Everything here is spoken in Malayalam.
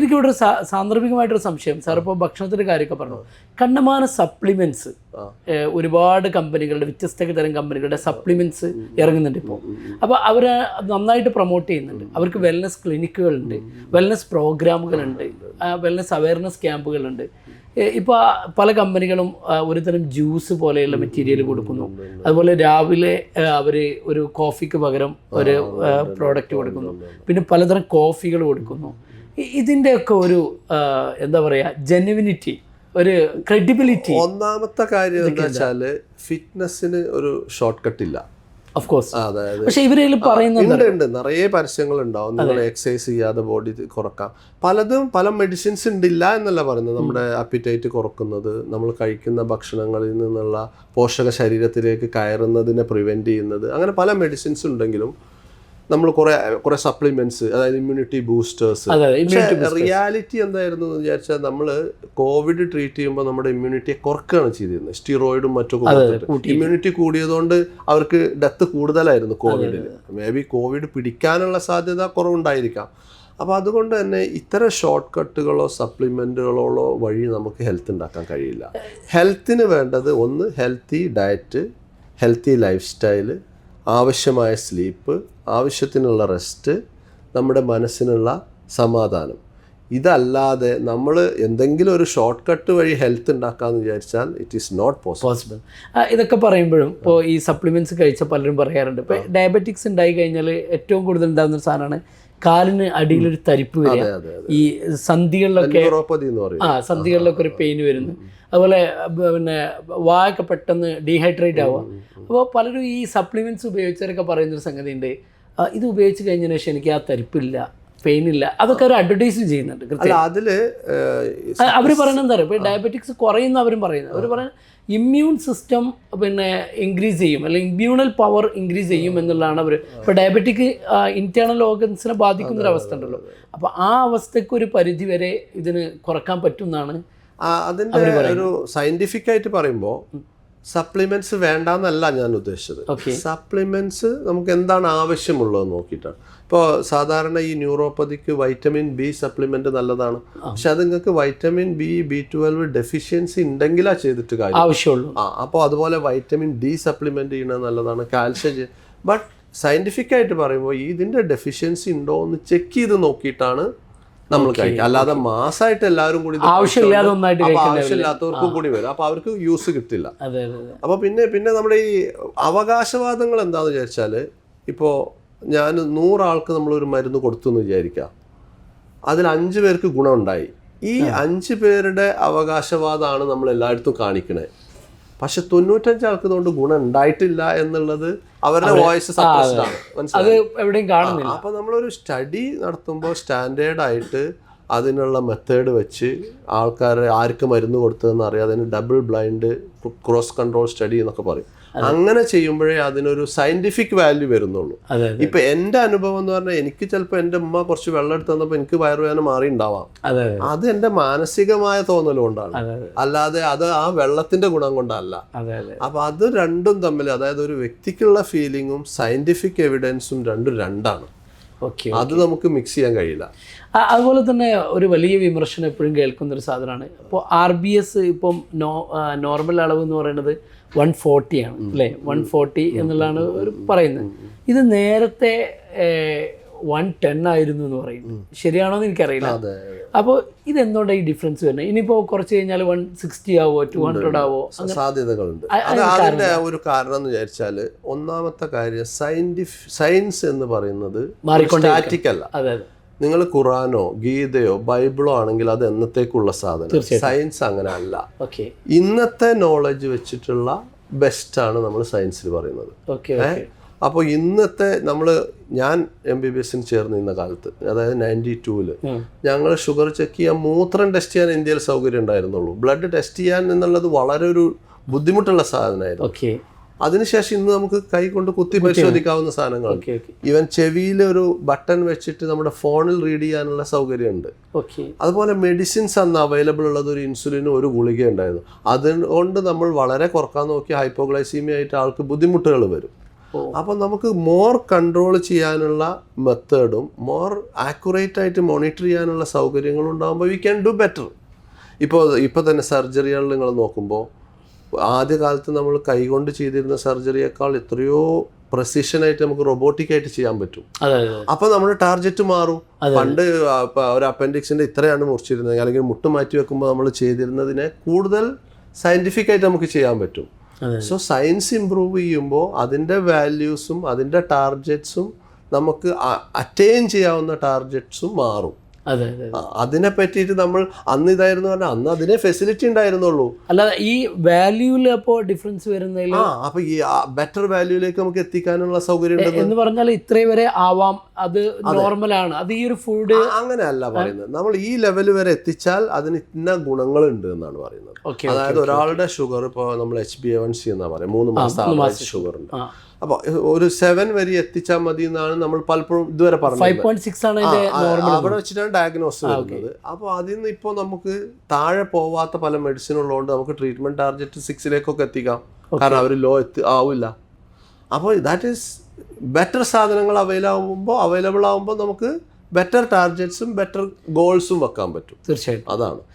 എനിക്കിവിടെ ഒരു സാന്ദർഭികമായിട്ടൊരു സംശയം. സാർ ഇപ്പോൾ ഭക്ഷണത്തിന്റെ കാര്യമൊക്കെ പറഞ്ഞു. കണ്ണമാന സപ്ലിമെന്റ്സ് ഒരുപാട് കമ്പനികളുടെ വ്യത്യസ്ത തരം കമ്പനികളുടെ സപ്ലിമെന്റ്സ് ഇറങ്ങുന്നുണ്ട് ഇപ്പോൾ അപ്പോൾ അവർ നന്നായിട്ട് പ്രൊമോട്ട് ചെയ്യുന്നുണ്ട്. അവർക്ക് വെൽനസ് ക്ലിനിക്കുകളുണ്ട് വെൽനസ് പ്രോഗ്രാമുകളുണ്ട് വെൽനസ് അവയർനെസ് ക്യാമ്പുകളുണ്ട് ഇപ്പോൾ പല കമ്പനികളും ഒരുതരം ഒരു തരം ജ്യൂസ് പോലെയുള്ള മെറ്റീരിയൽ കൊടുക്കുന്നു. അതുപോലെ രാവിലെ അവർ ഒരു കോഫിക്ക് പകരം ഒരു പ്രോഡക്റ്റ് കൊടുക്കുന്നു. പിന്നെ പലതരം കോഫികൾ കൊടുക്കുന്നു. ഇതിന്റെയൊക്കെ ഒരു എന്താ പറയുക ജെനുവിനിറ്റി ഒരു ക്രെഡിബിലിറ്റി ഒന്നാമത്തെ കാര്യം എന്താ വെച്ചാൽ ഫിറ്റ്നസിന് ഒരു ഷോർട്ട് കട്ട് ഇല്ല പക്ഷെ ഇവരിൽ ഉണ്ട് നിറയെ പരസ്യങ്ങൾ ഉണ്ടാവും നിങ്ങൾ എക്സസൈസ് ചെയ്യാതെ ബോഡി കുറക്കാം. പലതും പല മെഡിസിൻസ് ഉണ്ടില്ല എന്നല്ല പറയുന്നത്. നമ്മുടെ അപ്പിറ്റൈറ്റ് കുറക്കുന്നത് നമ്മൾ കഴിക്കുന്ന ഭക്ഷണങ്ങളിൽ നിന്നുള്ള പോഷക ശരീരത്തിലേക്ക് കയറുന്നതിനെ പ്രിവെന്റ് ചെയ്യുന്നത് അങ്ങനെ പല മെഡിസിൻസ് ഉണ്ടെങ്കിലും നമ്മൾ കുറെ കുറെ സപ്ലിമെന്റ്സ് അതായത് ഇമ്മ്യൂണിറ്റി ബൂസ്റ്റേഴ്സ് റിയാലിറ്റി എന്തായിരുന്നു എന്ന് വിചാരിച്ചാൽ നമ്മൾ കോവിഡ് ട്രീറ്റ് ചെയ്യുമ്പോൾ നമ്മുടെ ഇമ്മ്യൂണിറ്റിയെ കുറക്കുകയാണ് ചെയ്തിരുന്നത്. സ്റ്റിറോയിഡും മറ്റൊക്കെ ഇമ്മ്യൂണിറ്റി കൂടിയതുകൊണ്ട് അവർക്ക് ഡെത്ത് കൂടുതലായിരുന്നു കോവിഡിൽ മേ ബി കോവിഡ് പിടിക്കാനുള്ള സാധ്യത കുറവുണ്ടായിരിക്കാം. അപ്പോൾ അതുകൊണ്ട് തന്നെ ഇത്തരം ഷോർട്ട് കട്ടുകളോ സപ്ലിമെന്റുകളോ വഴി നമുക്ക് ഹെൽത്ത് ഉണ്ടാക്കാൻ കഴിയില്ല. ഹെൽത്തിന് വേണ്ടത് ഒന്ന് healthy diet healthy life style ആവശ്യമായ സ്ലീപ്പ് ആവശ്യത്തിനുള്ള റെസ്റ്റ് നമ്മുടെ മനസ്സിനുള്ള സമാധാനം. ഇതല്ലാതെ നമ്മൾ എന്തെങ്കിലും ഒരു ഷോർട്ട് കട്ട് വഴി ഹെൽത്ത് ഉണ്ടാക്കാമെന്ന് വിചാരിച്ചാൽ ഇറ്റ് ഈസ് നോട്ട് പോസിബിൾ ഇതൊക്കെ പറയുമ്പോഴും ഇപ്പോൾ ഈ സപ്ലിമെന്റ്സ് കഴിച്ച പലരും പറയാറുണ്ട്. ഇപ്പോൾ ഡയബറ്റിക്സ് ഉണ്ടായി കഴിഞ്ഞാൽ ഏറ്റവും കൂടുതൽ ഉണ്ടാകുന്ന ഒരു സാധനമാണ് കാലിന് അടിയിലൊരു തരിപ്പ് വരിക. ഈ സന്ധികളിലൊക്കെ ആ സന്ധികളിലൊക്കെ ഒരു പെയിൻ വരുന്നു. അതുപോലെ പിന്നെ വായൊക്കെ പെട്ടെന്ന് ഡീഹൈഡ്രേറ്റ് ആവുക. അപ്പോൾ പലരും ഈ സപ്ലിമെന്റ്സ് ഉപയോഗിച്ചവരൊക്കെ പറയുന്നൊരു സംഗതി ഉണ്ട് ഇത് ഉപയോഗിച്ച് കഴിഞ്ഞതിന് ശേഷം എനിക്ക് ആ തരിപ്പില്ല പെയിൻ ഇല്ല. അതൊക്കെ ഒരു അഡ്വർടൈസ് ചെയ്യുന്നുണ്ട് അതിൽ അവർ പറയുന്നത് എന്താ പറയുക ഡയബറ്റിക്സ് കുറയുന്ന അവരും പറയുന്നത്. അവർ പറയുന്നത് ഇമ്മ്യൂൺ സിസ്റ്റം പിന്നെ ഇൻക്രീസ് ചെയ്യും അല്ലെങ്കിൽ ഇമ്മ്യൂണൽ പവർ ഇൻക്രീസ് ചെയ്യും എന്നുള്ളതാണ് അവർ ഇപ്പോൾ ഡയബറ്റിക് ഇന്റേണൽ ഓർഗൻസിനെ ബാധിക്കുന്ന ഒരു അവസ്ഥ ഉണ്ടല്ലോ. അപ്പോൾ ആ അവസ്ഥയ്ക്ക് ഒരു പരിധി വരെ ഇതിന് കുറയ്ക്കാൻ പറ്റും എന്നാണ് ആ, അതിന്റെ ഒരു സയന്റിഫിക് ആയിട്ട് പറയുമ്പോൾ സപ്ലിമെന്റ്സ് വേണ്ടാന്നല്ല ഞാൻ ഉദ്ദേശിച്ചത്. സപ്ലിമെന്റ്സ് നമുക്ക് എന്താണ് ആവശ്യമുള്ളത് നോക്കിയിട്ടാണ്. ഇപ്പോൾ സാധാരണ ഈ ന്യൂറോപ്പതിക്ക് വൈറ്റമിൻ ബി സപ്ലിമെന്റ് നല്ലതാണ്. പക്ഷെ അത് നിങ്ങൾക്ക് vitamin B B twelve deficiency ഉണ്ടെങ്കിലാ ചെയ്തിട്ട് കാര്യം. ആവശ്യമുള്ളൂ. ആ അപ്പോൾ അതുപോലെ വൈറ്റമിൻ ഡി സപ്ലിമെന്റ് ചെയ്യുന്നത് നല്ലതാണ് കാൽഷ്യം ബട്ട് സയന്റിഫിക് ആയിട്ട് പറയുമ്പോൾ ഇതിന്റെ ഡെഫിഷ്യൻസി ഉണ്ടോ എന്ന് ചെക്ക് ചെയ്ത് നോക്കിയിട്ടാണ് നമ്മൾ കഴിക്കാം. അല്ലാതെ മാസമായിട്ട് എല്ലാവരും കൂടി ആവശ്യമില്ലാതെ ഒന്നായിട്ട് ആവശ്യമില്ലാത്തവർക്കും കൂടി വരും. അപ്പൊ അവർക്ക് യൂസ് കിട്ടില്ല. അപ്പൊ പിന്നെ പിന്നെ നമ്മുടെ ഈ അവകാശവാദങ്ങൾ എന്താന്ന് വിചാരിച്ചാൽ ഇപ്പോ ഞാൻ നൂറാൾക്ക് നമ്മളൊരു മരുന്ന് കൊടുത്തു എന്ന് വിചാരിക്കാം. അതിൽ അഞ്ച് പേർക്ക് ഗുണമുണ്ടായി. ഈ അഞ്ച് പേരുടെ അവകാശവാദമാണ് നമ്മൾ എല്ലായിടത്തും കാണിക്കണേ. പക്ഷെ തൊണ്ണൂറ്റഞ്ച് ആൾക്ക് ഇതുകൊണ്ട് ഗുണം ഉണ്ടായിട്ടില്ല എന്നുള്ളത് അവരുടെ വോയിസ് സപ്രസ്ഡ് ആണ്. മനസ്സിലായി? അപ്പൊ നമ്മളൊരു സ്റ്റഡി നടത്തുമ്പോൾ സ്റ്റാൻഡേർഡ് ആയിട്ട് അതിനുള്ള മെത്തേഡ് വെച്ച് ആൾക്കാരെ ആർക്ക് മരുന്ന് കൊടുത്തതെന്ന് അറിയാതെ അതിന് double blind cross control study എന്നൊക്കെ പറയും. അങ്ങനെ ചെയ്യുമ്പോഴേ അതിനൊരു സയന്റിഫിക് വാല്യൂ വരുന്നുള്ളൂ. ഇപ്പൊ എന്റെ അനുഭവം എന്ന് പറഞ്ഞാൽ എനിക്ക് ചിലപ്പോൾ എന്റെ ഉമ്മ കുറച്ച് വെള്ളം എടുത്ത് തന്നപ്പോൾ എനിക്ക് വയറുവേദന മാറി ഉണ്ടാവാം അതെ. എന്റെ മാനസികമായ തോന്നൽ കൊണ്ടാണ്. അല്ലാതെ അത് ആ വെള്ളത്തിന്റെ ഗുണം കൊണ്ടല്ല. അപ്പൊ അത് രണ്ടും തമ്മിൽ അതായത് ഒരു വ്യക്തിക്കുള്ള ഫീലിങ്ങും സയന്റിഫിക് എവിഡൻസും രണ്ടും രണ്ടാണ്. അത് നമുക്ക് മിക്സ് ചെയ്യാൻ കഴിയില്ല. അതുപോലെ തന്നെ ഒരു വലിയ വിമർശനം എപ്പോഴും കേൾക്കുന്ന ഒരു സാധനമാണ്. ഇപ്പോൾ ആർ ബി എസ് ഇപ്പം നോ നോർമൽ അളവ് എന്ന് പറയുന്നത് വൺ ഫോർട്ടിയാണ് അല്ലേ? വൺ ഫോർട്ടി എന്നുള്ളതാണ് ഒരു പറയുന്നത്. ഇത് നേരത്തെ വൺ ടെൻ ആയിരുന്നു എന്ന് പറയുന്നു ശരിയാണോ എന്ന് എനിക്കറിയില്ല. അപ്പോൾ ഇതെന്തുകൊണ്ടാണ് ഈ ഡിഫറൻസ് വരുന്നത് ഇനിയിപ്പോൾ കുറച്ച് കഴിഞ്ഞാൽ വൺ സിക്സ്റ്റി ആവോ ടു ഹൺഡ്രഡ് ആവോ? സാധ്യതകളുണ്ട്. അ- അത് അതിന്റെ ഒരു കാരണം എന്ന് വിചാരിച്ചാൽ ഒന്നാമത്തെ കാര്യം സയന്റിഫിക് സയൻസ് എന്ന് പറയുന്നത് മാറിക്കൊണ്ടേയിരിക്കും. സ്റ്റാറ്റിക് അല്ല. അതെ അതെ. നിങ്ങൾ ഖുറാനോ ഗീതയോ ബൈബിളോ ആണെങ്കിൽ അത് എന്നത്തേക്കുള്ള സാധനം? സയൻസ് അങ്ങനെ അല്ല. ഓക്കെ. ഇന്നത്തെ നോളജ് വെച്ചിട്ടുള്ള ബെസ്റ്റ് ആണ് നമ്മൾ സയൻസിൽ പറയുന്നത്. ഓക്കെ അപ്പോൾ ഇന്നത്തെ നമ്മൾ ഞാൻ എം ബി ബി എസിന് ചേർന്ന് നിന്ന കാലത്ത് അതായത് നയന്റി ടൂവിൽ ഞങ്ങൾ ഷുഗർ ചെക്ക് ചെയ്യാൻ മൂത്രം ടെസ്റ്റ് ചെയ്യാൻ ഇന്ത്യയിൽ സൗകര്യം ഉണ്ടായിരുന്നുള്ളൂ. ബ്ലഡ് ടെസ്റ്റ് ചെയ്യാൻ എന്നുള്ളത് വളരെ ഒരു ബുദ്ധിമുട്ടുള്ള സാധനമായിരുന്നു. ഓക്കെ. അതിനുശേഷം ഇന്ന് നമുക്ക് കൈ കൊണ്ട് കുത്തി പരിശോധിക്കാവുന്ന സാധനങ്ങൾ ഇവൻ ചെവിയിൽ ഒരു ബട്ടൺ വെച്ചിട്ട് നമ്മുടെ ഫോണിൽ റീഡ് ചെയ്യാനുള്ള സൗകര്യമുണ്ട്. ഓക്കെ. അതുപോലെ മെഡിസിൻസ് അന്ന് അവൈലബിൾ ഉള്ളത് ഒരു ഇൻസുലിനും ഒരു ഗുളിക ഉണ്ടായിരുന്നു അതുകൊണ്ട് നമ്മൾ വളരെ കുറയ്ക്കാൻ നോക്കി ഹൈപ്പോഗ്ലൈസീമിയ ആയിട്ട് ആൾക്ക് ബുദ്ധിമുട്ടുകൾ വരും. അപ്പോൾ നമുക്ക് മോർ കൺട്രോൾ ചെയ്യാനുള്ള മെത്തേഡും മോർ ആക്യുറേറ്റ് ആയിട്ട് മോണിറ്റർ ചെയ്യാനുള്ള സൗകര്യങ്ങളും ഉണ്ടാകുമ്പോൾ വി ക്യാൻ ഡു ബെറ്റർ ഇപ്പോൾ ഇപ്പോൾ തന്നെ സർജറികൾ നിങ്ങൾ നോക്കുമ്പോൾ ആദ്യകാലത്ത് നമ്മൾ കൈകൊണ്ട് ചെയ്തിരുന്ന സർജറിയേക്കാൾ എത്രയോ പ്രസിഷനായിട്ട് നമുക്ക് റൊബോട്ടിക് ആയിട്ട് ചെയ്യാൻ പറ്റും. അപ്പോൾ നമ്മുടെ ടാർഗറ്റ് മാറും. പണ്ട് ഒരു അപ്പൻഡിക്സിന്റെ ഇത്രയാണ് മുറിച്ചിരുന്നത്. അല്ലെങ്കിൽ മുട്ട് മാറ്റി വെക്കുമ്പോൾ നമ്മൾ ചെയ്തിരുന്നതിനെ കൂടുതൽ സയന്റിഫിക് ആയിട്ട് നമുക്ക് ചെയ്യാൻ പറ്റും. സോ സയൻസ് ഇമ്പ്രൂവ് ചെയ്യുമ്പോൾ അതിന്റെ വാല്യൂസും അതിന്റെ ടാർഗറ്റ്സും നമുക്ക് അറ്റൈൻ ചെയ്യാവുന്ന ടാർഗറ്റ്സും മാറും. അതിനെ പറ്റിയിട്ട് നമ്മൾ അന്ന് ഇതായിരുന്നു പറഞ്ഞാൽ അന്ന് അതിനെ ഫെസിലിറ്റി ഉണ്ടായിരുന്നുള്ളൂ. അല്ല ഈ വാല്യൂൽ അപ്പോൾ ഡിഫറൻസ് വരുന്നതിൽ ആ അപ്പൊ ഈ ബെറ്റർ വാല്യൂയിലേക്ക് നമുക്ക് എത്തിക്കാനുള്ള സൗകര്യം എന്ന് പറഞ്ഞാൽ ഇത്രയും വരെ ആവാം അത് നോർമലാണ് അത് ഈ ഒരു ഫുഡ് അങ്ങനെ അങ്ങനെയല്ല പറയുന്നത്. നമ്മൾ ഈ ലെവൽ വരെ എത്തിച്ചാൽ അതിന് ഇന്ന ഗുണങ്ങളുണ്ട് എന്നാണ് പറയുന്നത്. അതായത് ഒരാളുടെ ഷുഗർ ഇപ്പോൾ നമ്മൾ H B A one C എന്നാ പറയുന്നത്. മൂന്ന് മാസം ഷുഗർ ഉണ്ട്. അപ്പോൾ ഒരു സെവൻ വരെ എത്തിച്ചാൽ മതി എന്നാണ് നമ്മൾ പലപ്പോഴും ഇതുവരെ പറഞ്ഞത്. അവിടെ വെച്ചിട്ടാണ് ഡയഗ്നോസ് വരുന്നത്. അപ്പോൾ അതിൽ നിന്ന് ഇപ്പോൾ നമുക്ക് താഴെ പോവാത്ത പല മെഡിസിൻ ഉള്ളതുകൊണ്ട് നമുക്ക് ട്രീറ്റ്മെന്റ് ടാർഗറ്റ് സിക്സിലേക്കൊക്കെ എത്തിക്കാം. കാരണം അവർ ലോ എത്തി ആവില്ല. അപ്പോൾ ദാറ്റ് ഈസ് ബെറ്റർ സാധനങ്ങൾ അവൈലബിൾ ആകുമ്പോൾ അവൈലബിൾ ആകുമ്പോൾ നമുക്ക് ബെറ്റർ ടാർഗറ്റ്സും ബെറ്റർ ഗോൾസും വെക്കാൻ പറ്റും. തീർച്ചയായിട്ടും. അതാണ്.